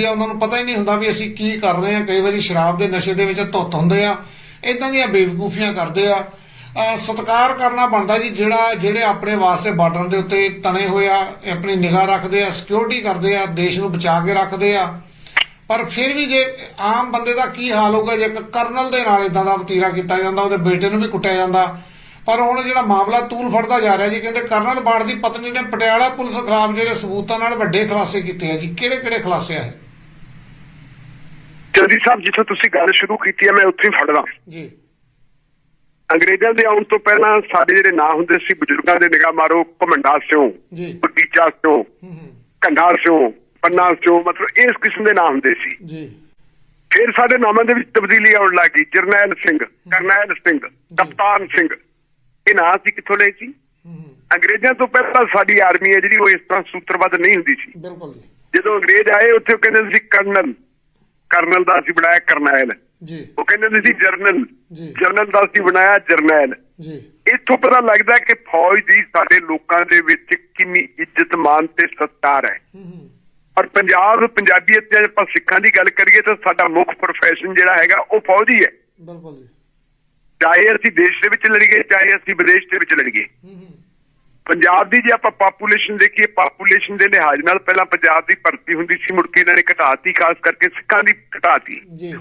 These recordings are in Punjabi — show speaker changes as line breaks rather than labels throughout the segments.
ਜਾਂਦੀ ਆ, ਉਹਨਾਂ ਨੂੰ ਪਤਾ ਹੀ ਨਹੀਂ ਹੁੰਦਾ ਵੀ ਅਸੀਂ ਕੀ ਕਰ ਰਹੇ ਆ। ਕਈ ਵਾਰੀ ਸ਼ਰਾਬ ਦੇ ਨਸ਼ੇ ਦੇ ਵਿੱਚ ਧੁੱਤ ਹੁੰਦੇ ਆ। ਇਦਾਂ ਦੀਆਂ ਬੇਵਕੂਫੀਆਂ ਕਰਦੇ ਆ। ਅਹ ਸਤਿਕਾਰ ਕਰਨਾ ਬਣਦਾ ਜੀ, ਜਿਹੜਾ, ਜਿਹੜੇ ਆਪਣੇ ਵਾਸਤੇ ਬਾਰਡਰ ਦੇ ਉੱਤੇ ਤਣੇ ਹੋਏ ਆ ਆਪਣੀ ਨਿਗਾਹ ਰੱਖਦੇ ਆ ਸਿਕਿਉਰਿਟੀ ਕਰਦੇ ਆ, ਦੇਸ਼ ਨੂੰ ਬਚਾ ਕੇ ਰੱਖਦੇ ਆ। ਪਰ ਫਿਰ ਵੀ ਜੇ ਆਮ ਬੰਦੇ ਦਾ ਕੀ ਹਾਲ ਹੋਊਗਾ, ਜੇ ਇੱਕ ਕਰਨਲ ਦੇ ਨਾਲ ਇਦਾਂ ਦਾ ਵਤੀਰਾ ਕੀਤਾ ਜਾਂਦਾ, ਉਹਦੇ ਬੇਟੇ ਨੂੰ ਵੀ ਕੁੱਟਿਆ ਜਾਂਦਾ। ਪਰ ਹੁਣ ਜਿਹੜਾ ਮਾਮਲਾ ਤੂਲ ਫੜਦਾ ਜਾ ਰਿਹਾ ਜੀ, ਕਹਿੰਦੇ ਕਰਨਲ ਬਾੜ ਦੀ ਪਤਨੀ ਨੇ ਪਟਿਆਲਾ ਪੁਲਿਸ ਖਿਲਾਫ ਜਿਹੜੇ ਸਬੂਤਾਂ ਨਾਲ ਵੱਡੇ ਖੁਲਾਸੇ ਕੀਤੇ ਆ ਜੀ ਕਿਹੜੇ ਕਿਹੜੇ ਖੁਲਾਸੇ ਆ
ਜਲਦੀ ਸਾਹਿਬ ਜਿੱਥੋਂ ਤੁਸੀਂ ਗੱਲ ਸ਼ੁਰੂ ਕੀਤੀ ਹੈ ਮੈਂ ਉੱਥੇ ਹੀ ਫੜਦਾ।
ਜੀ।
ਅੰਗਰੇਜ਼ਾਂ ਦੇ ਆਉਣ ਤੋਂ ਪਹਿਲਾਂ ਸਾਡੇ ਜਿਹੜੇ ਨਾਂ ਹੁੰਦੇ ਸੀ ਬਜ਼ੁਰਗਾਂ ਦੇ ਨਿਗਾਹ ਮਾਰੋ ਘਮੰਡਾ ਸਿਓ। ਬਗੀਚਾ ਸਿਓ
ਹੂੰ ਹੂੰ।
ਕੰਧਾਰ ਸਿਓ ਪੰਨਾ ਸਿਓ ਮਤਲਬ ਇਸ ਕਿਸਮ ਦੇ ਨਾਂ ਹੁੰਦੇ ਸੀ।
ਜੀ।
ਫਿਰ ਸਾਡੇ ਨਾਮਾਂ ਦੇ ਵਿੱਚ ਤਬਦੀਲੀ ਆਉਣ ਲੱਗੀ ਜਰਨੈਲ ਸਿੰਘ ਕਰਨੈਲ ਸਿੰਘ ਕਪਤਾਨ ਸਿੰਘ। ਇਹ ਨਾਂ ਸੀ ਕਿੱਥੋਂ ਲਏ ਸੀ? ਅੰਗਰੇਜ਼ਾਂ ਤੋਂ ਪਹਿਲਾਂ ਸਾਡੀ ਆਰਮੀ ਹੈ ਜਿਹੜੀ ਉਹ ਇਸ ਤਰ੍ਹਾਂ ਸੂਤਰਬੱਧ ਨਹੀਂ ਹੁੰਦੀ ਸੀ।
ਬਿਲਕੁਲ
ਜਦੋਂ ਅੰਗਰੇਜ਼ ਆਏ ਉੱਥੇ ਉਹ ਕਹਿੰਦੇ ਸੀ ਕਰਨਲ ਕਰਨਲ ਦਾ ਅਸੀਂ ਬਣਾਇਆ ਕਰਨੈਲ।
ਜੀ।
ਉਹ ਕਹਿੰਦੇ ਹੁੰਦੇ ਸੀ ਜਰਨਲ। ਜਰਨਲ ਦਾ ਅਸੀਂ ਬਣਾਇਆ ਜਰਨੈਲ।
ਜੀ।
ਇੱਥੋਂ ਪਤਾ ਲੱਗਦਾ ਕਿ ਫੌਜ ਦੀ ਸਾਡੇ ਲੋਕਾਂ ਦੇ ਵਿੱਚ ਕਿੰਨੀ ਇੱਜ਼ਤ ਮਾਨ ਤੇ ਸਤਿਕਾਰ ਹੈ। ਔਰ ਪੰਜਾਬ ਪੰਜਾਬੀਅਤ ਜੇ ਆਪਾਂ ਸਿੱਖਾਂ ਦੀ ਗੱਲ ਕਰੀਏ ਤਾਂ ਸਾਡਾ ਮੁੱਖ ਪ੍ਰੋਫੈਸ਼ਨ ਜਿਹੜਾ ਹੈਗਾ ਉਹ ਫੌਜ ਹੀ ਹੈ।
ਬਿਲਕੁਲ ਜੀ।
ਚਾਹੇ ਅਸੀਂ ਦੇਸ਼ ਦੇ ਵਿੱਚ ਲੜੀਏ ਚਾਹੇ ਅਸੀਂ ਵਿਦੇਸ਼ ਦੇ ਵਿੱਚ ਲੜੀਏ।
ਹੂੰ ਹੂੰ।
ਪੰਜਾਬ ਦੀ ਜੇ ਆਪਾਂ ਪਾਪੂਲੇਸ਼ਨ ਦੇਖੀਏ ਪਾਪੂਲੇਸ਼ਨ ਦੇ ਲਿਹਾਜ਼ ਨਾਲ ਪਹਿਲਾਂ ਪੰਜਾਬ ਦੀ ਭਰਤੀ ਹੁੰਦੀ ਸੀ ਮੁੜ ਕੇ ਇਹਨਾਂ ਨੇ ਘਟਾਤੀ ਖਾਸ ਕਰਕੇ ਸਿੱਖਾਂ ਦੀ ਘਟਾਤੀ।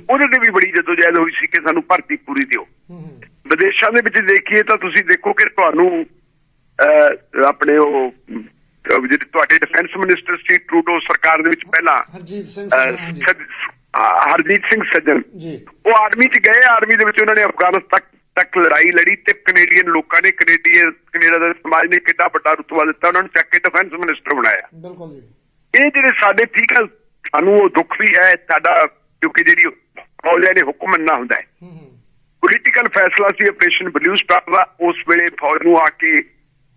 ਉਹਦੇ ਤੇ ਵੀ ਬੜੀ ਜਦੋਜਹਿਦ ਹੋਈ ਸੀ ਕਿ ਸਾਨੂੰ ਭਰਤੀ ਪੂਰੀ ਦਿਓ। ਵਿਦੇਸ਼ਾਂ ਦੇ ਵਿੱਚ ਦੇਖੀਏ ਤਾਂ ਤੁਸੀਂ ਦੇਖੋ ਕਿ ਤੁਹਾਨੂੰ ਆਪਣੇ ਉਹ ਜਿਹੜੇ ਤੁਹਾਡੇ ਡਿਫੈਂਸ ਮਿਨਿਸਟਰ ਸੀ ਟਰੂਡੋ ਸਰਕਾਰ ਦੇ ਵਿੱਚ ਪਹਿਲਾਂ
ਹਰਜੀਤ ਸਿੰਘ
ਹਰਜੀਤ ਸਿੰਘ ਸੱਜਣ।
ਜੀ।
ਉਹ ਆਰਮੀ 'ਚ ਗਏ ਆਰਮੀ ਦੇ ਵਿੱਚ ਉਹਨਾਂ ਨੇ ਅਫਗਾਨਿਸਤਾਨ ਤੱਕ ਲੜਾਈ ਲੜੀ ਤੇ ਕੈਨੇਡੀਅਨ ਲੋਕਾਂ ਨੇ ਕੈਨੇਡੀਅਨ ਕੈਨੇਡਾ ਦਾ ਸਮਾਜ ਨੇ ਕਿੰਨਾ ਵੱਡਾ ਰੁਤਬਾ ਦਿੱਤਾ ਉਹਨਾਂ ਨੂੰ ਚੱਕ ਕੇ ਡਿਫੈਂਸ ਮਿਨਿਸਟਰ ਬਣਾਇਆ।
ਬਿਲਕੁਲ ਜੀ।
ਇਹ ਜਿਹੜੇ ਸਾਡੇ ਠੀਕ ਆ ਸਾਨੂੰ ਉਹ ਦੁੱਖ ਵੀ ਹੈ ਸਾਡਾ ਕਿਉਂਕਿ ਜਿਹੜੀ ਫੌਜਾਂ ਨੇ ਹੁਕਮ ਮੰਨਣਾ ਹੁੰਦਾ ਹੈ।
ਹੂੰ ਹੂੰ।
ਪੋਲੀਟੀਕਲ ਫੈਸਲਾ ਸੀ ਆਪਰੇਸ਼ਨ ਬਲੂ ਸਟਾਰ ਦਾ ਉਸ ਵੇਲੇ ਫੌਜ ਨੂੰ ਆ ਕੇ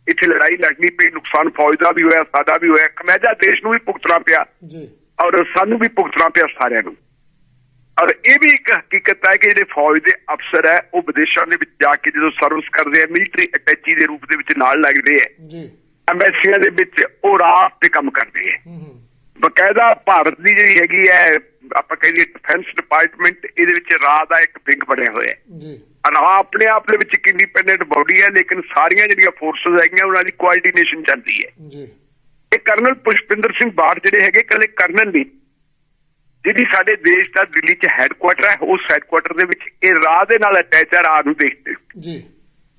ਇੱਥੇ ਲੜਾਈ ਲੜਨੀ ਪਈ ਨੁਕਸਾਨ ਫੌਜ ਦਾ ਵੀ ਹੋਇਆ ਸਾਡਾ ਵੀ ਹੋਇਆ ਖਮਿਆਜਾ ਦੇਸ਼ ਨੂੰ ਵੀ ਭੁਗਤਣਾ ਪਿਆ।
ਜੀ।
ਔਰ ਸਾਨੂੰ ਵੀ ਭੁਗਤਣਾ ਪਿਆ ਸਾਰਿਆਂ ਨੂੰ। ਔਰ ਇਹ ਵੀ ਇੱਕ ਹਕੀਕਤ ਹੈ ਕਿ ਜਿਹੜੇ ਫੌਜ ਦੇ ਅਫਸਰ ਹੈ ਉਹ ਵਿਦੇਸ਼ਾਂ ਦੇ ਵਿੱਚ ਜਾ ਕੇ ਜਦੋਂ ਸਰਵਿਸ ਕਰਦੇ ਆ ਮਿਲਟਰੀ ਅਟੈਚੀ ਦੇ ਰੂਪ ਦੇ ਵਿੱਚ ਨਾਲ ਲੱਗਦੇ ਆ।
ਜੀ।
ਐਮਬੈਸੀਆਂ ਦੇ ਵਿੱਚ ਉਹ ਰਾਹ ਤੇ ਕੰਮ ਕਰਦੇ ਆ। ਬਕਾਇਦਾ ਭਾਰਤ ਦੀ ਜਿਹੜੀ ਹੈਗੀ ਹੈ ਆਪਾਂ ਕਹਿੰਦੇ ਡਿਫੈਂਸ ਡਿਪਾਰਟਮੈਂਟ ਇਹਦੇ ਵਿੱਚ ਰਾਹ ਦਾ ਇੱਕ ਵਿੰਗ ਬਣਿਆ ਹੋਇਆ ਹੈ।
ਜੀ।
ਰਾਹ ਆਪਣੇ ਆਪ ਦੇ ਵਿੱਚ ਇੱਕ ਇੰਡੀਪੈਂਡੈਂਟ ਬਾਡੀ ਹੈ ਲੇਕਿਨ ਸਾਰੀਆਂ ਜਿਹੜੀਆਂ ਫੋਰਸਸ ਹੈਗੀਆਂ ਉਹਨਾਂ ਦੀ ਕੋਆਰਡੀਨੇਸ਼ਨ ਚੱਲਦੀ ਹੈ।
ਜੀ।
ਇਹ ਕਰਨਲ ਪੁਸ਼ਪਿੰਦਰ ਸਿੰਘ ਬਾੜ ਜਿਹੜੇ ਹੈਗੇ ਕੱਲੇ ਕਰਨਲ ਨਹੀਂ ਜਿਹੜੀ ਸਾਡੇ ਦੇਸ਼ ਦਾ ਦਿੱਲੀ 'ਚ ਹੈੱਡਕੁਆਟਰ ਹੈ ਉਸ ਹੈੱਡਕੁਆਟਰ ਦੇ ਵਿੱਚ ਇਹ ਰਾਹ ਦੇ ਨਾਲ ਅਟੈਚ ਹੈ ਰਾਹ ਨੂੰ ਦੇਖਦੇ
ਜੀ।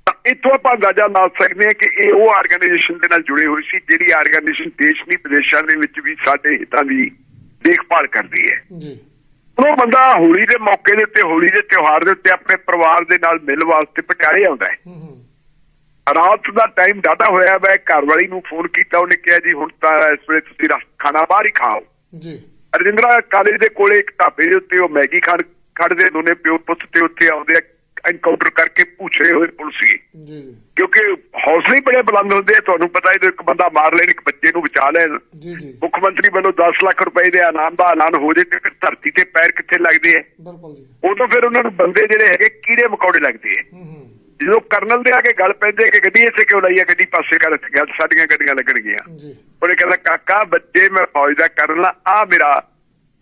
ਤਾਂ ਇੱਥੋਂ ਆਪਾਂ ਅੰਦਾਜ਼ਾ ਲਾ ਸਕਦੇ ਹਾਂ ਕਿ ਇਹ ਉਹ ਆਰਗੇਨਾਈਜੇਸ਼ਨ ਦੇ ਨਾਲ ਜੁੜੇ ਹੋਏ ਸੀ ਜਿਹੜੀ ਆਰਗੇਨਾਈਜੇਸ਼ਨ ਦੇਸ਼ ਨਹੀਂ ਵਿਦੇਸ਼ਾਂ ਦੇ ਵਿੱਚ ਵੀ ਸਾਡੇ ਹਿੱਤਾਂ ਦੀ ਦੇਖਭਾਲ ਕਰਦੀ ਹੈ।
ਜੀ।
ਉਹ ਬੰਦਾ ਹੋਲੀ ਦੇ ਮੌਕੇ ਦੇ ਉੱਤੇ ਹੋਲੀ ਦੇ ਤਿਉਹਾਰ ਦੇ ਉੱਤੇ ਆਪਣੇ ਪਰਿਵਾਰ ਦੇ ਨਾਲ ਮਿਲ ਵਾਸਤੇ ਪਟਿਆਲੇ ਆਉਂਦਾ ਹੈ। ਰਾਤ ਦਾ ਟਾਈਮ ਡਾਟਾ ਹੋਇਆ ਮੈਂ ਘਰ ਵਾਲੀ ਨੂੰ ਫੋਨ ਕੀਤਾ ਉਹਨੇ ਕਿਹਾ ਜੀ ਹੁਣ ਤਾਂ ਇਸ ਵੇਲੇ ਤੁਸੀਂ ਖਾਣਾ ਬਾਹਰ ਹੀ ਖਾਓ।
ਜੀ।
ਰਜਿੰਦਰਾ ਕਾਲਜ ਦੇ ਕੋਲੇ ਇੱਕ ਢਾਬੇ ਦੇ ਉੱਤੇ ਉਹ ਮੈਗੀ ਖਾਣ ਖੜਦੇ ਦੋਨੇ ਪਿਓ ਪੁੱਤ ਤੇ ਉੱਥੇ ਆਉਂਦੇ ਆ ਐਨਕਾਊਂਟਰ ਕਰਕੇ ਪੁੱਛੇ ਹੋਏ ਪੁਲਿਸ
ਜੀ।
ਕਿਉਂਕਿ ਹੌਸਲੇ ਬੜੇ ਬੁਲੰਦ ਹੁੰਦੇ ਆ ਤੁਹਾਨੂੰ ਪਤਾ ਹੈ ਜਦੋਂ ਇੱਕ ਬੰਦਾ ਮਾਰ ਲੈਣ ਇੱਕ ਬੱਚੇ ਨੂੰ ਬਚਾ ਲੈਣ।
ਜੀ ਜੀ।
ਮੁੱਖ ਮੰਤਰੀ ਵੱਲੋਂ 10 ਲੱਖ ਰੁਪਏ ਦੇ ਇਨਾਮ ਦਾ ਐਲਾਨ ਹੋ ਜੇ ਤੇ ਧਰਤੀ ਤੇ ਪੈਰ ਕਿੱਥੇ ਲੱਗਦੇ ਆ?
ਬਿਲਕੁਲ ਜੀ।
ਉਦੋਂ ਫਿਰ ਉਹਨਾਂ ਨੂੰ ਬੰਦੇ ਜਿਹੜੇ ਹੈਗੇ ਕੀੜੇ ਮਕੌੜੇ ਲੱਗਦੇ ਆ।
ਹੂੰ ਹੂੰ।
ਜਦੋਂ ਕਰਨਲ ਦੇ ਆ ਕੇ ਗੱਲ ਪੈਂਦੇ ਕਿ ਗੱਡੀ ਇੱਥੇ ਕਿਉਂ ਲਾਈ ਆ ਗੱਡੀ ਪਾਸੇ ਕਰ ਗੱਲ ਸਾਡੀਆਂ ਗੱਡੀਆਂ ਲੱਗਣਗੀਆਂ।
ਜੀ।
ਉਹਨੇ ਕਹਿੰਦਾ ਕਾਕਾ ਬੱਚੇ ਮੈਂ ਫੌਜ ਦਾ ਕਰਨ ਆ ਮੇਰਾ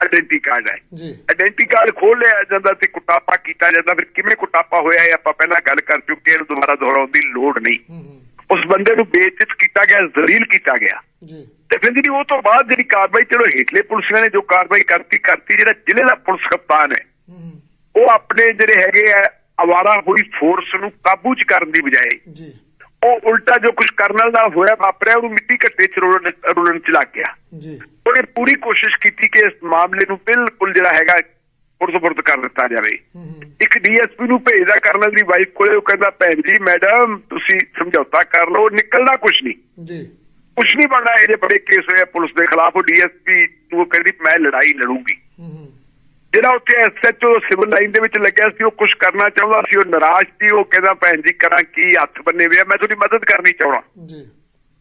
ਆਇਡੈਂਟੀ ਕਾਰਡ ਹੈ।
ਜੀ।
ਆਇਡੈਂਟੀ ਕਾਰਡ ਖੋਲ ਲਿਆ ਜਾਂਦਾ ਤੇ ਕੁਟਾਪਾ ਕੀਤਾ ਜਾਂਦਾ। ਫਿਰ ਕਿਵੇਂ ਕੁਟਾਪਾ ਹੋਇਆ ਇਹ ਆਪਾਂ ਪਹਿਲਾਂ ਗੱਲ ਕਰ ਚੁੱਕੇ ਹਾਂ ਦੁਬਾਰਾ ਦੁਹਰਾਉਣ ਦੀ ਲੋੜ ਨਹੀਂ।
ਹੂੰ ਹੂੰ।
ਉਸ ਬੰਦੇ ਨੂੰ ਬੇਇੱਜ਼ਤ ਕੀਤਾ ਗਿਆ ਜ਼ਲੀਲ ਕੀਤਾ ਗਿਆ।
ਜੀ।
ਤੇ ਫਿਰ ਜਿਹੜੀ ਉਹ ਤੋਂ ਬਾਅਦ ਜਿਹੜੀ ਕਾਰਵਾਈ ਚਲੋ ਹੇਠਲੇ ਪੁਲਿਸਿਆਂ ਨੇ ਜੋ ਕਾਰਵਾਈ ਕਰਤੀ ਕਰਤੀ ਜਿਹੜਾ ਜ਼ਿਲ੍ਹੇ ਦਾ ਪੁਲਿਸ ਕਪਤਾਨ ਹੈ
ਹੂੰ ਹੂੰ।
ਉਹ ਆਪਣੇ ਜਿਹੜੇ ਹੈਗੇ ਆ ਆਵਾਰਾ ਹੋਈ ਫੋਰਸ ਨੂੰ ਕਾਬੂ ਚ ਕਰਨ ਦੀ ਬਜਾਏ
ਜੀ।
ਉਹ ਉਲਟਾ ਜੋ ਕੁਝ ਕਰਨਲ ਨਾਲ ਹੋਇਆ ਵਾਪਰਿਆ ਉਹਨੂੰ ਮਿੱਟੀ ਘੱਟੇ ਚ ਰੋਲਣ ਰੋਲਣ ਚ ਲੱਗ ਗਿਆ।
ਜੀ।
ਉਹਨੇ ਪੂਰੀ ਕੋਸ਼ਿਸ਼ ਕੀਤੀ ਕਿ ਇਸ ਮਾਮਲੇ ਨੂੰ ਬਿਲਕੁਲ ਜਿਹੜਾ ਹੈਗਾ ਪੁਰਸਪੁਰਦ ਕਰ ਦਿੱਤਾ ਜਾਵੇ। ਇੱਕ ਡੀਐਸਪੀ ਨੂੰ ਭੇਜਦਾ ਕਰਨਲ ਦੀ ਵਾਈਫ ਕੋਲੇ ਉਹ ਕਹਿੰਦਾ ਭੈਣ ਜੀ ਮੈਡਮ ਤੁਸੀਂ ਸਮਝੌਤਾ ਕਰ ਲਓ ਨਿਕਲਣਾ ਕੁਝ ਨਹੀਂ।
ਜੀ।
ਕੁਝ ਨਹੀਂ ਬਣਨਾ ਇਹਦੇ ਬੜੇ ਕੇਸ ਹੋਏ ਆ ਪੁਲਿਸ ਦੇ ਖਿਲਾਫ। ਉਹ ਡੀਐਸਪੀ ਨੂੰ ਕਹਿੰਦੀ ਮੈਂ ਲੜਾਈ ਲੜੂੰਗੀ। ਜਿਹੜਾ ਉੱਥੇ ਐਸਐਚਓ ਸਿਵਲ ਲਾਈਨ ਦੇ ਵਿੱਚ ਲੱਗਿਆ ਸੀ ਉਹ ਕੁਝ ਕਰਨਾ ਚਾਹੁੰਦਾ ਸੀ ਉਹ ਨਿਰਾਸ਼ ਸੀ ਉਹ ਕਹਿੰਦਾ ਭੈਣ ਜੀ ਕਰਾਂ ਕੀ ਹੱਥ ਬੰਨੇ ਵੇ ਆ, ਮੈਂ ਤੁਹਾਡੀ ਮਦਦ ਕਰਨੀ ਚਾਹਣਾ
ਜੀ।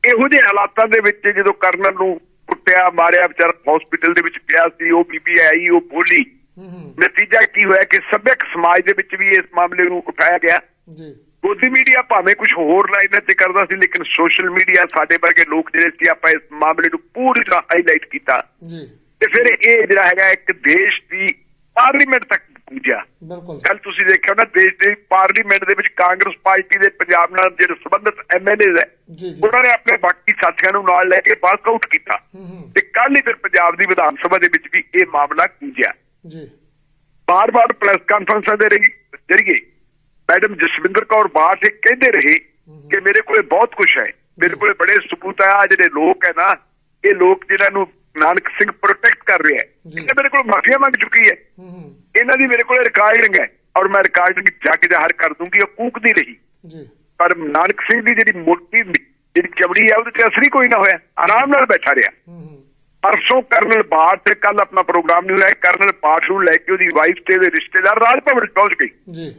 ਇਹੋ ਜਿਹੇ ਹਾਲਾਤਾਂ ਦੇ ਵਿੱਚ ਜਦੋਂ ਕਰਨਲ ਨੂੰ ਕੁੱਟਿਆ ਮਾਰਿਆ ਵਿਚਾਰ ਹਸਪੀਟਲ ਦੇ ਵਿੱਚ ਪਿਆ ਸੀ ਉਹ ਬੀਬੀ ਆਈ ਉਹ ਬੋਲੀ। ਨਤੀਜਾ ਕੀ ਹੋਇਆ ਕਿ ਸਭਿਅਕ ਸਮਾਜ ਦੇ ਵਿੱਚ ਵੀ ਇਸ ਮਾਮਲੇ ਨੂੰ ਉਠਾਇਆ ਗਿਆ।
ਜੀ।
ਗੋਦੀ ਮੀਡੀਆ ਭਾਵੇਂ ਕੁਝ ਹੋਰ ਲਾਈਨਾਂ ਤੇ ਕਰਦਾ ਸੀ ਲੇਕਿਨ ਸੋਸ਼ਲ ਮੀਡੀਆ ਸਾਡੇ ਵਰਗੇ ਲੋਕ ਜਿਹੜੇ ਸੀ ਆਪਾਂ ਇਸ ਮਾਮਲੇ ਨੂੰ ਪੂਰੀ ਤਰ੍ਹਾਂ ਹਾਈਲਾਈਟ ਕੀਤਾ।
ਜੀ।
ਤੇ ਫਿਰ ਇਹ ਜਿਹੜਾ ਹੈਗਾ ਇੱਕ ਦੇਸ਼ ਦੀ ਪਾਰਲੀਮੈਂਟ ਤੱਕ ਪਹੁੰਚਿਆ
ਬਿਲਕੁਲ।
ਕੱਲ ਤੁਸੀਂ ਦੇਖਿਆ ਨਾ ਦੇਸ਼ ਦੇ ਪਾਰਲੀਮੈਂਟ ਦੇ ਵਿੱਚ ਕਾਂਗਰਸ ਪਾਰਟੀ ਦੇ ਪੰਜਾਬ ਨਾਲ ਜਿਹੜੇ ਸੰਬੰਧਿਤ ਐਮਐਲਏਜ਼ ਹੈ ਉਹਨਾਂ ਨੇ ਆਪਣੇ ਬਾਕੀ ਸਾਥੀਆਂ ਨੂੰ ਨਾਲ ਲੈ ਕੇ ਪਾਸ ਆਊਟ ਕੀਤਾ। ਤੇ ਕੱਲ ਹੀ ਫਿਰ ਪੰਜਾਬ ਦੀ ਵਿਧਾਨ ਸਭਾ ਦੇ ਵਿੱਚ ਵੀ ਇਹ ਮਾਮਲਾ ਗੂੰਜਿਆ
ਜੀ।
ਬਾਰ-ਬਾਰ ਪ੍ਰੈਸ ਕਾਨਫਰੰਸਾਂ ਦੇ ਰਹੀ ਜਰੀਏ ਮੈਡਮ ਜਸਵਿੰਦਰ ਕੌਰ ਬਾਠ ਇਹ ਕਹਿੰਦੇ ਰਹੇ ਕਿ ਮੇਰੇ ਕੋਲੇ ਬਹੁਤ ਕੁਝ ਹੈ। ਮੇਰੇ ਕੋਲੇ ਬੜੇ ਸਬੂਤ ਆ ਜਿਹੜੇ ਲੋਕ ਹੈ ਨਾ ਇਹ ਲੋਕ ਜਿਹਨਾਂ ਨੂੰ ਨਾਨਕ ਸਿੰਘ ਪ੍ਰੋਟੈਕਟ ਕਰ ਰਿਹਾ ਹੈ। ਇਹ ਮੇਰੇ ਕੋਲ ਮਾਫੀਆ ਮੰਗ ਚੁੱਕੀ ਹੈ। ਇਹਨਾਂ ਦੀ ਮੇਰੇ ਕੋਲੇ ਰਿਕਾਰਡਿੰਗ ਹੈ ਔਰ ਮੈਂ ਰਿਕਾਰਡਿੰਗ ਜਾ ਕੇ ਜ਼ਾਹਰ ਕਰ ਦੂੰਗੀ ਉਹ ਕੂਕਦੀ ਰਹੀ।
ਜੀ।
ਪਰ ਨਾਨਕ ਸਿੰਘ ਦੀ ਜਿਹੜੀ ਮੋਟੀ ਜਿਹੜੀ ਚਮੜੀ ਹੈ ਉਹਦੇ ਤੇ ਅਸਰ ਹੀ ਕੋਈ ਨਾ ਹੋਇਆ। ਆਰਾਮ ਨਾਲ ਬੈਠਾ ਰਿਹਾ। ਪਰਸੋਂ ਕਰਨਲ ਬਾਠ ਤੇ ਕੱਲ ਆਪਣਾ ਪ੍ਰੋਗਰਾਮ ਨਹੀਂ ਹੋਇਆ ਕਰਨਲ ਬਾਠ ਨੂੰ ਲੈ ਕੇ ਉਹਦੀ ਵਾਈਫ ਤੇ ਉਹਦੇ ਰਿਸ਼ਤੇਦਾਰ ਰਾਜ ਭਵਨ ਪਹੁੰਚ ਗਏ
ਜੀ।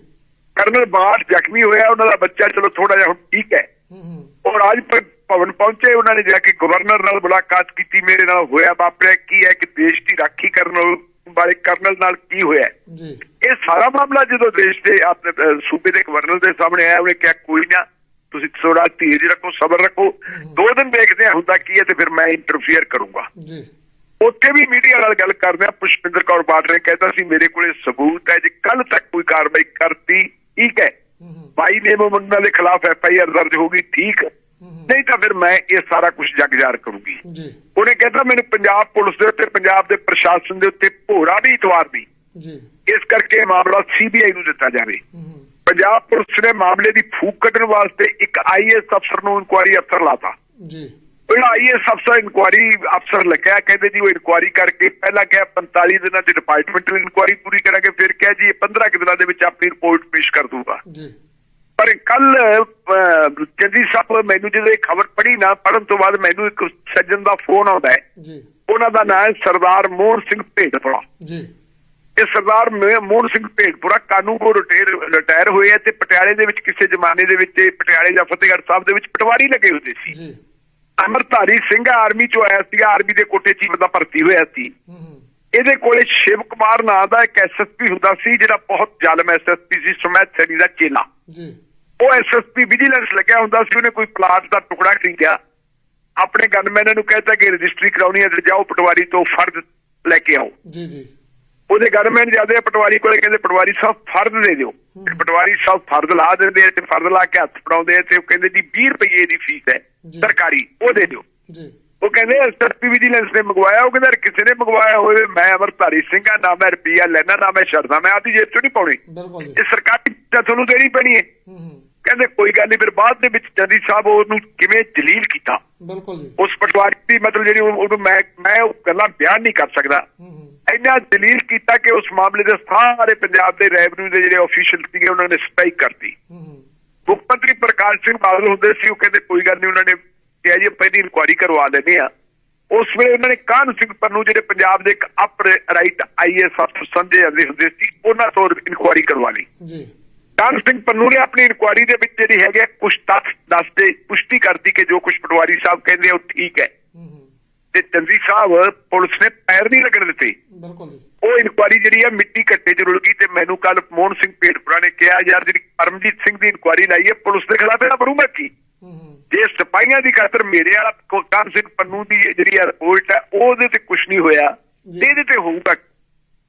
ਕਰਨਲ ਬਾਠ ਜ਼ਖਮੀ ਹੋਇਆ ਉਹਨਾਂ ਦਾ ਬੱਚਾ ਚਲੋ ਥੋੜਾ ਜਿਹਾ ਹੁਣ ਠੀਕ ਹੈ। ਰਾਜ ਭ- ਭਵਨ ਪਹੁੰਚੇ ਉਹਨਾਂ ਨੇ ਜਾ ਕੇ ਗਵਰਨਰ ਨਾਲ ਮੁਲਾਕਾਤ ਕੀਤੀ ਮੇਰੇ ਨਾਲ ਹੋਇਆ ਵਾਪਰਿਆ ਕੀ ਹੈ ਕਿ ਦੇਸ਼ ਦੀ ਰਾਖੀ ਕਰਨ ਵਾਲੇ ਕਰਨਲ ਨਾਲ ਕੀ ਹੋਇਆ?
ਜੀ।
ਇਹ ਸਾਰਾ ਮਾਮਲਾ ਜਦੋਂ ਦੇਸ਼ ਦੇ ਆਪਣੇ ਸੂਬੇ ਦੇ ਗਵਰਨਰ ਦੇ ਸਾਹਮਣੇ ਆਇਆ ਉਹਨੇ ਕਿਹਾ ਕੋਈ ਨਾ ਤੁਸੀਂ ਥੋੜਾ ਧੀਰਜ ਰੱਖੋ ਸਬਰ ਰੱਖੋ। ਦੋ ਦਿਨ ਦੇਖਦੇ ਆ ਹੁੰਦਾ ਕੀ ਹੈ ਤੇ ਫਿਰ ਮੈਂ ਇੰਟਰਫੇਅਰ ਕਰੂੰਗਾ।
ਜੀ।
ਉੱਥੇ ਵੀ ਮੀਡੀਆ ਨਾਲ ਗੱਲ ਕਰਦੇ ਆ ਪੁਸ਼ਪਿੰਦਰ ਕੌਰ ਨੇ ਕਹਿਤਾ ਸੀ ਮੇਰੇ ਕੋਲੇ ਸਬੂਤ ਹੈ ਜੇ ਕੱਲ ਤੱਕ ਕੋਈ ਕਾਰਵਾਈ ਕਰਤੀ ਠੀਕ ਹੈ।
ਹੂੰ ਹੂੰ।
ਬਾਈ ਨੇ ਉਹਨਾਂ ਦੇ ਖਿਲਾਫ ਐਫ ਆਈ ਆਰ ਦਰਜ ਹੋਗੀ ਠੀਕ। ਨਹੀਂ ਤਾਂ ਫਿਰ ਮੈਂ ਇਹ ਸਾਰਾ ਕੁਝ ਜਗਜ਼ਾਰ ਕਰੂੰਗੀ।
ਜੀ।
ਉਹਨੇ ਕਹਿੰਦਾ ਮੈਨੂੰ ਪੰਜਾਬ ਪੁਲਿਸ ਦੇ ਉੱਤੇ ਪੰਜਾਬ ਦੇ ਪ੍ਰਸ਼ਾਸਨ ਦੇ ਉੱਤੇ ਭੋਰਾ ਨਹੀਂ ਇਤਵਾਰ ਦੀ
ਜੀ।
ਇਸ ਕਰਕੇ ਮਾਮਲਾ ਸੀਬੀਆਈ ਨੂੰ ਦਿੱਤਾ ਜਾਵੇ। ਪੰਜਾਬ ਪੁਲਿਸ ਨੇ ਮਾਮਲੇ ਦੀ ਫੂਕ ਕੱਢਣ ਵਾਸਤੇ ਇੱਕ ਆਈਐਸ ਅਫਸਰ ਨੂੰ ਇਨਕੁਆਰੀ ਅਫਸਰ ਲਾਤਾ।
ਜੀ।
ਜਿਹੜਾ ਆਈਐਸ ਅਫਸਰ ਇਨਕੁਆਰੀ ਅਫਸਰ ਲੱਗਿਆ ਕਹਿੰਦੇ ਜੀ ਉਹ ਇਨਕੁਆਰੀ ਕਰਕੇ ਪਹਿਲਾਂ ਕਿਹਾ 45 ਦਿਨਾਂ ਚ ਡਿਪਾਰਟਮੈਂਟਲ ਇਨਕੁਆਰੀ ਪੂਰੀ ਕਰਾਂਗੇ ਫਿਰ ਕਿਹਾ ਜੀ ਇਹ 15 ਕੁ ਦਿਨਾਂ ਦੇ ਵਿੱਚ ਆਪਣੀ ਰਿਪੋਰਟ ਪੇਸ਼ ਕਰ ਦੂਗਾ।
ਜੀ।
ਪਰ ਕੱਲ ਚੰਦੀ ਸਾਹਿਬ ਮੈਨੂੰ ਜਦੋਂ ਇਹ ਖਬਰ ਪੜੀ ਨਾ ਪੜਨ ਤੋਂ ਬਾਅਦ ਮੈਨੂੰ ਇੱਕ ਸੱਜਣ ਦਾ ਫੋਨ ਆਉਂਦਾ ਹੈ।
ਜੀ।
ਉਹਨਾਂ ਦਾ ਨਾਮ ਸਰਦਾਰ ਮੋਹਨ ਸਿੰਘ ਭੇਡਪੁਰਾ।
ਜੀ।
ਇਹ ਸਰਦਾਰ ਮੋਹਨ ਸਿੰਘ ਭੇਡਪੁਰਾ ਕਾਨੂੰਗੋ ਰਿਟਾਇਰ ਰਿਟਾਇਰ ਹੋਏ ਆ ਤੇ ਪਟਿਆਲੇ ਦੇ ਵਿੱਚ ਕਿਸੇ ਜ਼ਮਾਨੇ ਦੇ ਵਿੱਚ ਪਟਿਆਲੇ ਜਾਂ ਫਤਿਹਗੜ੍ਹ ਸਾਹਿਬ ਦੇ ਵਿੱਚ ਪਟਵਾਰੀ ਲੱਗੇ ਹੁੰਦੇ ਸੀ।
ਜੀ।
ਅਮਰਧਾਰੀ ਸਿੰਘ ਆਰਮੀ ਚੋਂ ਆਇਆ ਸੀ ਆਰਮੀ ਦੇ ਕੋਟੇ ਚੀਫ ਦਾ ਭਰਤੀ ਹੋਇਆ ਸੀ। ਇਹਦੇ ਕੋਲੇ ਸ਼ਿਵ ਕੁਮਾਰ ਨਾਂ ਦਾ ਇੱਕ ਐਸਐਸਪੀ ਹੁੰਦਾ ਸੀ ਜਿਹੜਾ ਬਹੁਤ ਜ਼ਾਲਮ ਐਸਐਸਪੀ ਸੀ ਸੁਮੈਤ ਸੈਣੀ ਦਾ ਚੇਲਾ।
ਜੀ।
ਉਹ ਐਸਐਸਪੀ ਵਿਜੀਲੈਂਸ ਲੱਗਿਆ ਹੁੰਦਾ ਸੀ ਉਹਨੇ ਕੋਈ ਪਲਾਟ ਦਾ ਟੁਕੜਾ ਖਰੀਦਿਆ। ਆਪਣੇ ਗਨਮੈਨਾਂ ਨੂੰ ਕਹਿੰਦਾ ਕਿ ਰਜਿਸਟਰੀ ਕਰਾਉਣੀ ਹੈ ਤੇ ਜਾਓ ਪਟਵਾਰੀ ਤੋਂ ਫਰਦ ਲੈ ਕੇ ਆਓ।
ਜੀ ਜੀ।
ਉਹਦੇ ਗਨਮੈਨ ਜਾਂਦੇ ਆ ਪਟਵਾਰੀ ਕੋਲੇ ਕਹਿੰਦੇ ਪਟਵਾਰੀ ਸਾਹਿਬ ਫਰਦ ਦੇ ਦਿਓ। ਪਟਵਾਰੀ ਸਾਹਿਬ ਫਰਦ ਲਾ ਦਿੰਦੇ ਤੇ ਫਰਦ ਲਾ ਕੇ ਹੱਥ ਫੜਾਉਂਦੇ ਤੇ ਉਹ ਕਹਿੰਦੇ ਜੀ 20 ਰੁਪਏ ਦੀ ਫੀਸ ਹੈ। ਸਰਕਾਰੀ ਉਹ ਦੇ ਦਿਓ।
ਜੀ।
ਉਹ ਕਹਿੰਦੇ ਐਸਐਸਪੀ ਵਿਜੀਲੈਂਸ ਨੇ ਮੰਗਵਾਇਆ ਉਹ ਕਹਿੰਦਾ ਕਿਸੇ ਨੇ ਮੰਗਵਾਇਆ ਹੋਵੇ ਮੈਂ ਅਮਰਧਾਰੀ ਸਿੰਘ ਆ ਨਾ ਮੈਂ ਰੁਪਈਆ ਲੈਣਾ ਨਾ ਮੈਂ ਛੱਡਦਾ ਮੈਂ ਆਪਦੀ ਜੇਬ ਚੋਂ ਨਹੀਂ ਪਾਉਣੀ। ਇਹ ਸਰਕਾਰੀ ਤਾਂ ਤੁਹਾਨੂੰ ਦੇਣੀ ਪੈਣੀ ਹੂੰ। ਕਹਿੰਦੇ ਕੋਈ ਗੱਲ ਨਹੀਂ ਫਿਰ ਬਾਅਦ ਦੇ ਵਿੱਚ ਜਦੀ ਸਾਹਿਬ ਉਹਨੂੰ ਕਿਵੇਂ ਜਲੀਲ ਕੀਤਾ?
ਬਿਲਕੁਲ ਜੀ।
ਉਸ ਪਟਵਾਰੀ ਦੀ ਮਤਲਬ ਜਿਹੜੀ ਉਹ- ਉਹਨੂੰ ਮੈਂ ਮੈਂ ਉਹ ਗੱਲਾਂ ਬਿਆਨ ਨਹੀਂ ਕਰ ਸਕਦਾ। ਇੰਨਾ ਜਲੀਲ ਕੀਤਾ ਕਿ ਉਸ ਮਾਮਲੇ ਦੇ ਸਾਰੇ ਪੰਜਾਬ ਦੇ ਰੈਵਨਿਊ ਦੇ ਜਿਹੜੇ ਅਫੀਸ਼ੀਅਲ ਸੀਗੇ ਉਹਨਾਂ ਨੇ ਸਪਾਈਕ ਕਰਤੀ। ਮੁੱਖ ਮੰਤਰੀ ਪ੍ਰਕਾਸ਼ ਸਿੰਘ ਬਾਦਲ ਹੁੰਦੇ ਸੀ ਉਹ ਕਹਿੰਦੇ ਕੋਈ ਗੱਲ ਨਹੀਂ ਉਹਨਾਂ ਨੇ ਕਿਹਾ ਜੀ ਪਹਿਲੀ ਇਨਕੁਆਰੀ ਕਰਵਾ ਲੈਂਦੇ ਆ ਉਸ ਵੇਲੇ ਉਹਨਾਂ ਨੇ ਕਾਹਨ ਸਿੰਘ ਪੰਨੂ ਜਿਹੜੇ ਪੰਜਾਬ ਦੇ ਇੱਕ ਅਪ ਰਾਈਟ ਆਈਐਸ ਅਫਸਰ ਸਮਝੇ ਜਾਂਦੇ ਹੁੰਦੇ ਸੀ ਉਹਨਾਂ ਤੋਂ ਇਨਕੁਆਰੀ ਕਰਵਾ ਲਈ।
ਜੀ।
ਕਾਹਨ ਸਿੰਘ ਪੰਨੂ ਨੇ ਆਪਣੀ ਇਨਕੁਆਰੀ ਦੇ ਵਿੱਚ ਜਿਹੜੀ ਹੈਗੇ ਕੁਝ ਤੱਥ ਦੱਸਦੇ ਪੁਸ਼ਟੀ ਕਰਦੀ ਕਿ ਜੋ ਕੁਝ ਪਟਵਾਰੀ ਸਾਹਿਬ ਕਹਿੰਦੇ ਉਹ ਠੀਕ ਹੈ।
ਹੂੰ ਹੂੰ।
ਤੇ ਚੰਦੀ ਸਾਹਿਬ ਪੁਲਿਸ ਨੇ ਪੈਰ ਨਹੀਂ ਲੱਗਣ ਦਿੱਤੇ।
ਬਿਲਕੁਲ ਜੀ।
ਉਹ ਇਨਕੁਆਰੀ ਜਿਹੜੀ ਆ ਮਿੱਟੀ ਕੱਟੇ ਚ ਰੁਲ ਗਈ ਤੇ ਮੈਨੂੰ ਕੱਲ ਮੋਹਨ ਸਿੰਘ ਪੇਟਪੁਰਾ ਨੇ ਕਿਹਾ ਯਾਰ ਜਿਹੜੀ ਪਰਮਜੀਤ ਸਿੰਘ ਦੀ ਇਨਕੁਆਰੀ ਲਾਈ ਹੈ ਪੁਲਿਸ ਦੇ ਖਿਲਾਫ ਇਹਦਾ ਕਰੂੰਗਾ ਕੀ?
ਹੂੰ ਹੂੰ।
ਜੇ ਸਿਪਾਹੀਆਂ ਦੀ ਖਾਤਰ ਮੇਰੇ ਵਾਲਾ ਕੋ- ਕਾਹਨ ਸਿੰਘ ਪੰਨੂ ਦੀ ਜਿਹੜੀ ਰਿਪੋਰਟ ਹੈ ਉਹਦੇ ਤੇ ਕੁਝ ਨਹੀਂ ਹੋਇਆ। ਇਹਦੇ ਤੇ ਹੋਊਗਾ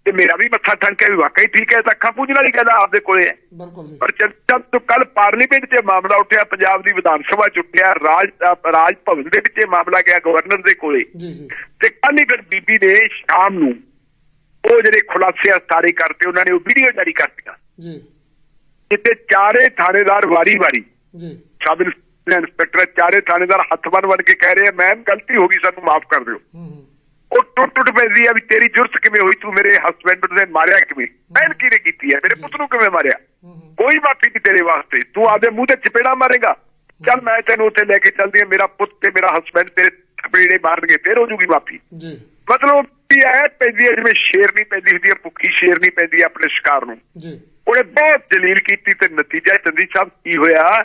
ਤੇ ਮੇਰਾ ਵੀ ਮੱਥਾ ਠਣਕਿਆ ਵੀ ਵਾਕਈ ਠੀਕ ਹੈ ਤਾਂ ਅੱਖਾਂ ਪੂੰਝਣ ਵਾਲੀ ਗੱਲ ਆਪਦੇ ਕੋਲੇ। ਹੈ
ਬਿਲਕੁਲ ਜੀ।
ਪਰ ਜਦ ਤੋਂ ਕੱਲ ਪਾਰਲੀਮੈਂਟ 'ਚ ਮਾਮਲਾ ਉੱਠਿਆ ਪੰਜਾਬ ਦੀ ਵਿਧਾਨ ਸਭਾ 'ਚ ਉੱਠਿਆ ਰਾਜ ਰਾਜ ਭਵਨ ਦੇ ਵਿੱਚ ਇਹ ਮਾਮਲਾ ਗਿਆ ਗਵਰਨਰ ਦੇ ਕੋਲੇ।
ਜੀ ਜੀ।
ਤੇ ਕੱਲ ਹੀ ਫਿਰ ਬੀਬੀ ਨੇ ਸ਼ਾਮ ਨੂੰ ਉਹ ਜਿਹੜੇ ਖੁਲਾਸੇ ਸਾਰੇ ਕਰਤੇ ਉਹਨਾਂ ਨੇ ਉਹ ਵੀਡੀਓ ਜਾਰੀ ਕਰਤੀਆਂ।
ਜੀ।
ਜਿੱਤੇ ਚਾਰੇ ਥਾਣੇਦਾਰ ਵਾਰੀ-ਵਾਰੀ
ਜੀ।
ਸਬ ਇੰਸਪੈਕਟਰ ਚਾਰੇ ਥਾਣੇਦਾਰ ਹੱਥ ਬੰਨ ਬੰਨ ਕੇ ਕਹਿ ਰਹੇ ਆ ਮੈਮ ਗਲਤੀ ਹੋ ਗਈ ਸਾਨੂੰ ਮਾਫ ਕਰ ਦਿਓ।
ਹੂੰ।
ਉਹ ਟੁੱਟ ਟੁੱਟ ਪੈਂਦੀ ਆ ਵੀ ਤੇਰੀ ਜੁਰਤ ਕਿਵੇਂ ਹੋਈ? ਤੂੰ ਮੇਰੇ ਹਸਬੰਡ ਨੇ ਮਾਰਿਆ ਕਿਵੇਂ? ਪਹਿਲ ਕਿਹਨੇ ਕੀਤੀ ਹੈ ਮੇਰੇ ਪੁੱਤ ਨੂੰ ਕਿਵੇਂ ਮਾਰਿਆ? ਕੋਈ ਮਾਫੀ ਨਹੀਂ ਤੇਰੇ ਵਾਸਤੇ। ਤੂੰ ਆਪਦੇ ਮੂੰਹ ਤੇ ਚਪੇੜਾ ਮਾਰੇਗਾ। ਚੱਲ ਮੈਂ ਤੈਨੂੰ ਉੱਥੇ ਲੈ ਕੇ ਚੱਲਦੀ ਆ। ਮੇਰਾ ਪੁੱਤ ਤੇ ਮੇਰਾ ਹਸਬੰਡ ਤੇਰੇ ਥਪੇੜੇ ਮਾਰਨਗੇ ਫੇਰ ਹੋ ਜੂਗੀ ਮਾਫੀ।
ਜੀ।
ਮਤਲਬ ਵੀ ਐ ਪੈਂਦੀ ਹੈ ਜਿਵੇਂ ਸ਼ੇਰ ਨਹੀਂ ਪੈਂਦੀ ਹੁੰਦੀ ਭੁੱਖੀ ਸ਼ੇਰ ਨਹੀਂ ਪੈਂਦੀ ਆਪਣੇ ਸ਼ਿਕਾਰ ਨੂੰ।
ਜੀ।
ਉਹਨੇ ਬਹੁਤ ਜਲੀਲ ਕੀਤੀ ਤੇ ਨਤੀਜਾ ਚੰਦੀ ਸਾਹਿਬ ਕੀ ਹੋਇਆ?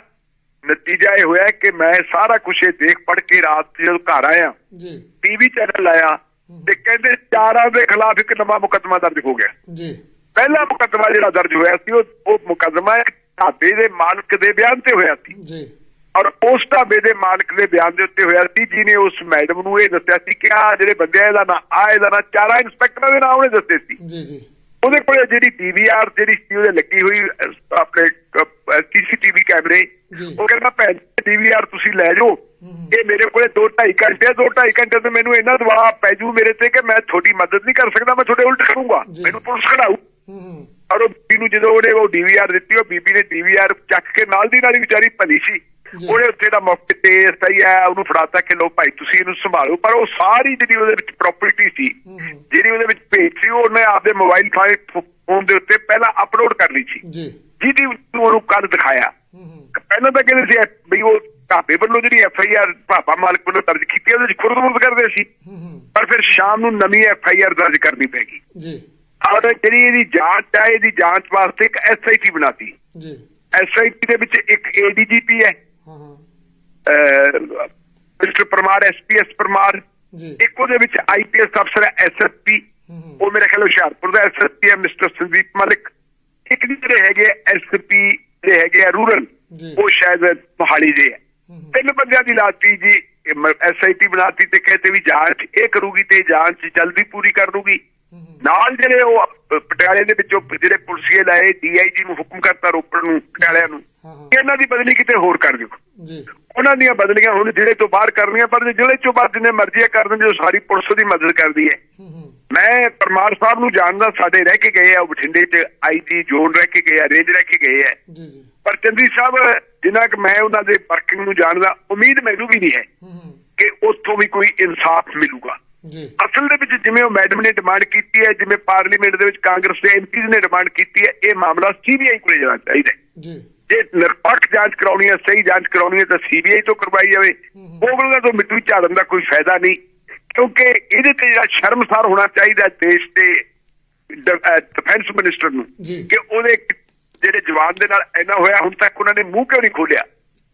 ਨਤੀਜਾ ਇਹ ਹੋਇਆ ਕਿ ਮੈਂ ਸਾਰਾ ਕੁਝ ਇਹ ਦੇਖ ਪੜ ਕੇ ਰਾਤ ਜਦੋਂ ਘਰ ਆਇਆ।
ਜੀ।
ਟੀਵੀ ਚੈਨਲ ਆਇਆ। ਤੇ ਕਹਿੰਦੇ ਚਾਰਾਂ ਦੇ ਖਿਲਾਫ ਇੱਕ ਨਵਾਂ ਮੁਕੱਦਮਾ ਦਰਜ ਹੋ ਗਿਆ।
ਜੀ।
ਪਹਿਲਾ ਮੁਕੱਦਮਾ ਜਿਹੜਾ ਦਰਜ ਹੋਇਆ ਸੀ ਉਹ ਮੁਕੱਦਮਾ ਢਾਬੇ ਦੇ ਮਾਲਕ ਦੇ ਬਿਆਨ ਤੇ ਹੋਇਆ ਸੀ।
ਜੀ।
ਔਰ ਉਸ ਢਾਬੇ ਦੇ ਮਾਲਕ ਦੇ ਬਿਆਨ ਦੇ ਉੱਤੇ ਹੋਇਆ ਸੀ ਜਿਹਨੇ ਉਸ ਮੈਡਮ ਨੂੰ ਇਹ ਦੱਸਿਆ ਸੀ ਕਿ ਆ ਜਿਹੜੇ ਬੰਦੇ ਇਹਦਾ ਨਾਂ ਆ ਇਹਦਾ ਨਾਂ ਚਾਰਾ ਇੰਸਪੈਕਟਰਾਂ ਦੇ ਨਾਮ ਉਹਨੇ ਦੱਸੇ ਸੀ।
ਜੀ ਜੀ।
ਉਹਦੇ ਕੋਲੇ ਜਿਹੜੀ ਡੀਵੀਆਰ ਜਿਹੜੀ ਸੀ ਉਹਦੇ ਲੱਗੀ ਹੋਈ ਆਪਣੇ ਸੀਸੀਟੀਵੀ ਕੈਮਰੇ। ਉਹ ਕਹਿੰਦਾ ਭੈਣ ਡੀਵੀਆਰ ਤੁਸੀਂ ਲੈ ਜਾਓ। ਇਹ ਮੇਰੇ ਕੋਲੇ 2.5 ਘੰਟੇ ਆ 2.5 ਘੰਟੇ ਤੇ ਮੈਨੂੰ ਇੰਨਾ ਦਬਾਅ ਪੈ ਜੂ ਮੇਰੇ ਤੇ ਕਿ ਮੈਂ ਤੁਹਾਡੀ ਮਦਦ ਨਹੀਂ ਕਰ ਸਕਦਾ ਮੈਂ ਤੁਹਾਡੇ ਉਲਟ ਕਰੂੰਗਾ। ਮੈਨੂੰ ਪੁਲਿਸ
ਹੂੰ
ਔਰ ਉਹ ਬੀਬੀ ਨੂੰ ਜਦੋਂ ਉਹਨੇ ਉਹ ਡੀਵੀਆਰ ਦਿੱਤੀ ਉਹ ਬੀਬੀ ਨੇ ਡੀਵੀਆਰ ਚੱਕ ਕੇ ਨਾਲ ਦੀ ਨਾਲ ਹੀ ਵਿਚਾਰੀ ਭਲੀ ਸੀ। ਉਹਨੇ ਉੱਥੇ ਦਾ ਮੌਕੇ ਤੇ ਸਹੀ ਹੈ ਉਹਨੂੰ ਫੜਾਤਾ ਕਿ ਲੋ ਭਾਈ ਤੁਸੀਂ ਇਹਨੂੰ ਸੰਭਾਲੋ। ਪਰ ਉਹ ਸਾਰੀ ਜਿਹੜੀ ਉਹਦੇ ਵਿੱਚ ਪ੍ਰਾਪਰਟੀ ਸੀ। ਜਿਹੜੀ ਉਹਦੇ ਵਿੱਚ ਭੇਜ ਸੀ ਉਹ ਉਹਨੇ ਆਪਦੇ ਮੋਬਾਈਲ ਫੋਨ ਦੇ ਉੱਤੇ ਪਹਿਲਾਂ ਅਪਲੋਡ ਕਰ ਲਈ ਸੀ।
ਜੀ।
ਜਿਹਦੀ ਉਹਨੂੰ ਕੱਲ ਦਿਖਾਇਆ। ਪਹਿਲਾਂ ਤਾਂ ਕਹਿੰਦੇ ਸੀ ਵੀ ਉਹ ਢਾਬੇ ਵੱਲੋਂ ਜਿਹੜੀ ਐਫ ਆਈ ਆਰ ਭਾਪਾ ਮਾਲਕ ਵੱਲੋਂ ਦਰਜ ਕੀਤੀ ਉਹਦੇ ਵਿੱਚ ਖੁਰਦ ਕਰਦੇ ਸੀ।
ਹੂੰ ਹੂੰ।
ਪਰ ਫਿਰ ਸ਼ਾਮ ਨੂੰ ਨਵੀਂ ਐਫ ਆਈ ਆਰ ਦਰਜ ਕਰਨੀ ਪੈਗੀ
ਜੀ।
ਔਰ ਜਿਹੜੀ ਇਹਦੀ ਜਾਂਚ ਹੈ ਇਹਦੀ ਜਾਂਚ ਵਾਸਤੇ ਇੱਕ ਐਸ ਆਈ ਟੀ ਬਣਾਤੀ।
ਜੀ।
ਐਸ ਆਈ ਟੀ ਦੇ ਵਿੱਚ ਇੱਕ ਏਡੀਜੀਪੀ ਹੈ।
ਹਾਂ ਹਾਂ।
ਅਹ, ਮਿਸਟਰ ਪਰਮਾਰ ਐਸਪੀਐਸ ਪਰਮਾਰ।
ਜੀ।
ਇੱਕ ਉਹਦੇ ਵਿੱਚ ਆਈਪੀਐਸ ਅਫਸਰ ਹੈ ਐਸਐਸਪੀ
ਹੂੰ ਹੂੰ।
ਉਹ ਮੇਰੇ ਖਿਆਲ ਹੁਸ਼ਿਆਰਪੁਰ ਦਾ ਐਸਐਸਪੀ ਹੈ ਮਿਸਟਰ ਸੰਦੀਪ ਮਲਿਕ। ਇੱਕ ਜਿਹੜੇ ਹੈਗੇ ਐਸਪੀ ਜਿਹੜੇ ਹੈਗੇ ਆ ਰੂਰਲ
ਜੀ।
ਉਹ ਸ਼ਾਇਦ ਮੋਹਾਲੀ ਦੇ ਹੈ
ਹੂੰ ਹੂੰ।
ਤਿੰਨ ਬੰਦਿਆਂ ਦੀ ਲਾਤੀ ਜੀ ਐਸਆਈਟੀ ਬਣਾਤੀ ਤੇ ਕਹਿੰਦੇ ਵੀ ਜਾਂਚ ਇਹ ਕਰੂਗੀ ਤੇ ਜਾਂਚ ਜਲਦੀ ਪੂਰੀ ਕਰ ਦੂਗੀ ਨਾਲ ਜਿਹੜੇ ਉਹ ਪਟਿਆਲੇ ਦੇ ਵਿੱਚੋਂ ਜਿਹੜੇ ਪੁਲਸੀਏ ਲਾਏ ਡੀਆਈਜੀ ਨੂੰ ਹੁਕਮ ਕਰਤਾ ਰੋਪੜ ਨੂੰ ਪਟਿਆਲਿਆਂ ਨੂੰ ਇਹਨਾਂ ਦੀ ਬਦਲੀ ਕਿਤੇ ਹੋਰ ਕਰ ਦਿਓ।
ਜੀ।
ਉਹਨਾਂ ਦੀਆਂ ਬਦਲੀਆਂ ਹੁਣ ਜ਼ਿਲ੍ਹੇ ਤੋਂ ਬਾਹਰ ਕਰਨੀਆਂ ਪਰ ਜੇ ਜ਼ਿਲ੍ਹੇ ਚੋਂ ਬਾਹਰ ਜਿੰਨੇ ਮਰਜ਼ੀ ਆ ਕਰ ਦੇਣ ਜੋ ਸਾਰੀ ਪੁਲਿਸ ਦੀ ਮਦਦ ਕਰਦੀ ਹੈ। ਮੈਂ ਪਰਮਾਰ ਸਾਹਿਬ ਨੂੰ ਜਾਣਦਾ ਸਾਡੇ ਰਹਿ ਕੇ ਗਏ ਆ ਉਹ ਬਠਿੰਡੇ 'ਚ ਆਈਜੀ ਜ਼ੋਨ ਰਹਿ ਕੇ ਗਏ ਆ ਰੇਂਜ ਰਹਿ ਕੇ ਗਏ ਆ।
ਜੀ ਜੀ।
ਪਰ ਚੰਦੀ ਸਾਹਿਬ ਜਿੰਨਾ ਕਿ ਮੈਂ ਉਹਨਾਂ ਦੇ ਵਰਕਿੰਗ ਨੂੰ ਜਾਣਦਾ ਉਮੀਦ ਮੈਨੂੰ ਵੀ ਨਹੀਂ ਹੈ ਕਿ ਉੱਥੋਂ ਵੀ ਕੋਈ ਇਨਸਾਫ ਮਿਲੂਗਾ।
ਜੀ।
ਅਸਲ ਦੇ ਵਿੱਚ ਜਿਵੇਂ ਉਹ ਮੈਡਮ ਨੇ ਡਿਮਾਂਡ ਕੀਤੀ ਹੈ ਜਿਵੇਂ ਪਾਰਲੀਮੈਂਟ ਦੇ ਵਿੱਚ ਕਾਂਗਰਸ ਦੇ ਐਮਪੀਜ਼ ਨੇ ਡਿਮਾਂਡ ਕੀਤੀ ਹੈ ਇਹ ਮਾਮਲਾ ਸੀਬੀਆਈ ਕੋਲੇ ਜਾਣਾ ਚਾਹੀਦਾ
ਜੀ।
ਜੇ ਨਿਰਪੱਖ ਜਾਂਚ ਕਰਾਉਣੀ ਹੈ ਸਹੀ ਜਾਂਚ ਕਰਾਉਣੀ ਹੈ ਤਾਂ ਸੀਬੀਆਈ ਤੋਂ ਕਰਵਾਈ ਜਾਵੇ। ਉਹਨਾਂ ਤੋਂ ਮਿੱਟੂ ਝਾੜਨ ਦਾ ਕੋਈ ਫਾਇਦਾ ਨਹੀਂ ਕਿਉਂਕਿ ਇਹਦੇ ਤੇ ਜਿਹੜਾ ਸ਼ਰਮਸਾਰ ਹੋਣਾ ਚਾਹੀਦਾ ਦੇਸ਼ ਦੇ ਡਿਫੈਂਸ ਮਿਨਿਸਟਰ ਨੂੰ। ਕਿ ਉਹਦੇ ਜਿਹੜੇ ਜਵਾਨ ਦੇ ਨਾਲ ਇੰਨਾ ਹੋਇਆ ਹੁਣ ਤੱਕ ਉਹਨਾਂ ਨੇ ਮੂੰਹ ਕਿਉਂ ਨਹੀਂ ਖੋਲਿਆ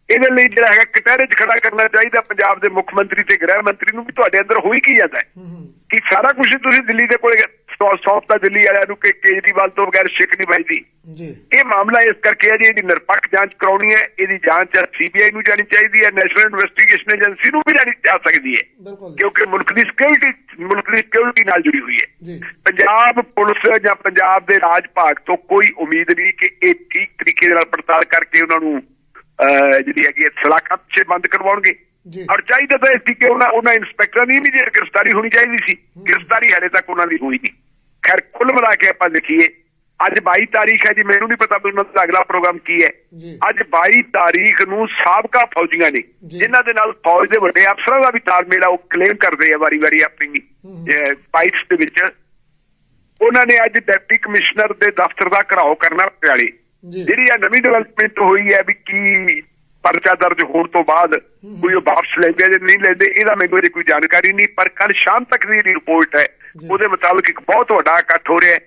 ਇਹਦੇ ਲਈ ਜਿਹੜਾ ਹੈਗਾ ਕਟਹਿਰੇ 'ਚ ਖੜਾ ਕਰਨਾ ਚਾਹੀਦਾ ਪੰਜਾਬ ਦੇ ਮੁੱਖ ਮੰਤਰੀ ਤੇ ਗ੍ਰਹਿ ਮੰਤਰੀ ਨੂੰ ਵੀ ਤੁਹਾਡੇ ਅੰਦਰ ਹੋਈ ਕੀ ਜਾਂਦਾ ਹੂੰ? ਕਿ ਸਾਰਾ ਕੁਝ ਤੁਸੀਂ ਦਿੱਲੀ ਦੇ ਕੋਲੇ ਸੌ- ਸੌਂਪਤਾ ਦਿੱਲੀ ਵਾਲਿਆਂ ਨੂੰ ਕਿ ਕੇਜਰੀਵਾਲ ਤੋਂ ਬਗੈਰ ਸਿੱਖ ਨਹੀਂ ਵੱਜਦੀ।
ਜੀ।
ਇਹ ਮਾਮਲਾ ਇਸ ਕਰਕੇ ਹੈ ਜੀ ਇਹਦੀ ਨਿਰਪੱਖ ਜਾਂਚ ਕਰਾਉਣੀ ਹੈ ਇਹਦੀ ਜਾਂਚ ਸੀਬੀਆਈ ਨੂੰ ਜਾਣੀ ਚਾਹੀਦੀ ਹੈ ਨੈਸ਼ਨਲ ਇਨਵੈਸਟੀਗੇਸ਼ਨ ਏਜੰਸੀ ਨੂੰ ਵੀ ਜਾਣੀ ਜਾ ਸਕਦੀ ਹੈ। ਕਿਉਂਕਿ ਮੁਲਕ ਦੀ ਸਿਕਿਉਰਿਟੀ ਮੁਲਕ ਦੀ ਸਿਕਿਉਰਿਟੀ ਨਾਲ ਜੁੜੀ ਹੋਈ ਹੈ।
ਜੀ।
ਪੰਜਾਬ ਪੁਲਿਸ ਜਾਂ ਪੰਜਾਬ ਦੇ ਰਾਜ ਭਾਗ ਤੋਂ ਕੋਈ ਉਮੀਦ ਨਹੀਂ ਕਿ ਇਹ ਠੀਕ ਤਰੀਕੇ ਨਾਲ ਪੜਤਾਲ ਕਰਕੇ ਉਹਨਾਂ ਨੂੰ ਜਿਹੜੀ ਹੈਗੀ ਹੈ ਸਲਾਖਾਂ ਪਿੱਛੇ ਬੰਦ ਕਰਵਾਉਣਗੇ। ਔਰ ਚਾਹੀਦਾ ਤਾਂ ਇਸ ਦੀ ਕਿ ਉਹਨਾਂ ਉਹਨਾਂ ਇਨਸਪੈਕਟਰਾਂ ਦੀ ਵੀ ਜੇ ਗ੍ਰਿਫਤਾਰੀ ਹੋਣੀ ਚਾਹੀਦੀ ਸੀ। ਗ੍ਰਿਫਤਾਰੀ ਹਾਲੇ ਤੱਕ ਉਹਨਾਂ ਦੀ ਹੋਈ ਨਹੀਂ। ਖੈਰ ਕੁੱਲ ਮਿਲਾ ਕੇ ਆਪਾਂ ਦੇਖੀਏ ਅੱਜ 22 ਤਾਰੀਖ ਹੈ ਜੀ ਮੈਨੂੰ ਨਹੀਂ ਪਤਾ ਵੀ ਉਹਨਾਂ ਦਾ ਅਗਲਾ ਪ੍ਰੋਗਰਾਮ ਕੀ ਹੈ। ਅੱਜ 22 ਤਾਰੀਖ ਨੂੰ ਸਾਬਕਾ ਫੌਜੀਆਂ ਨੇ। ਜਿਨ੍ਹਾਂ ਦੇ ਨਾਲ ਫੌਜ ਦੇ ਵੱਡੇ ਅਫਸਰਾਂ ਦਾ ਵੀ ਤਾਲਮੇਲ ਆ ਉਹ ਕਲੇਮ ਕਰਦੇ ਆ ਵਾਰੀ-ਵਾਰੀ ਆਪਣੀ। ਬਾਈਟਸ ਦੇ ਵਿੱਚ ਉਹਨਾਂ ਨੇ ਅੱਜ ਡਿਪਟੀ ਕਮਿਸ਼ਨਰ ਦੇ ਦਫ਼ਤਰ ਦਾ ਘਰਾਓ ਕਰਨਾ ਪਟਿਆਲੇ
ਜੀ।
ਜਿਹੜੀ ਆ ਨਵੀਂ ਡਿਵੈਲਪਮੈਂਟ ਹੋਈ ਹੈ ਵੀ ਕੀ ਪਰਚਾ ਦਰਜ ਹੋਣ ਤੋਂ ਬਾਅਦ ਕੋਈ ਉਹ ਵਾਪਸ ਲੈਂਦੇ ਜਾਂ ਨਹੀਂ ਲੈਂਦੇ ਇਹਦਾ ਮੈਨੂੰ ਅਜੇ ਕੋਈ ਜਾਣਕਾਰੀ ਨਹੀਂ ਪਰ ਕੱਲ ਸ਼ਾਮ ਤੱਕ ਦੀ ਰਿਪੋਰਟ ਹੈ। ਉਹਦੇ ਮੁਤਾਬਕ ਇੱਕ ਬਹੁਤ ਵੱਡਾ ਇਕੱਠ ਹੋ ਰਿਹਾ ਹੈ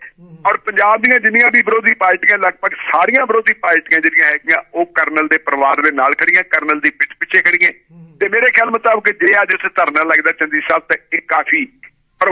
ਔਰ ਪੰਜਾਬ ਦੀਆਂ ਜਿੰਨੀਆਂ ਵੀ ਵਿਰੋਧੀ ਪਾਰਟੀਆਂ ਲਗਭਗ ਸਾਰੀਆਂ ਵਿਰੋਧੀ ਪਾਰਟੀਆਂ ਜਿਹੜੀਆਂ ਹੈਗੀਆਂ ਉਹ ਕਰਨਲ ਦੇ ਪਰਿਵਾਰ ਦੇ ਨਾਲ ਖੜੀਆਂ ਕਰਨਲ ਦੀ ਪਿੱਛੇ ਪਿੱਛੇ ਖੜੀਆਂ ਤੇ ਮੇਰੇ ਖਿਆਲ ਮੁਤਾਬਕ ਜੇ ਅੱਜ ਉੱਥੇ ਧਰਨਾ ਲੱਗਦਾ ਚੰਦੀ ਸਾਹਿਬ ਤਾਂ ਇਹ ਕਾਫੀ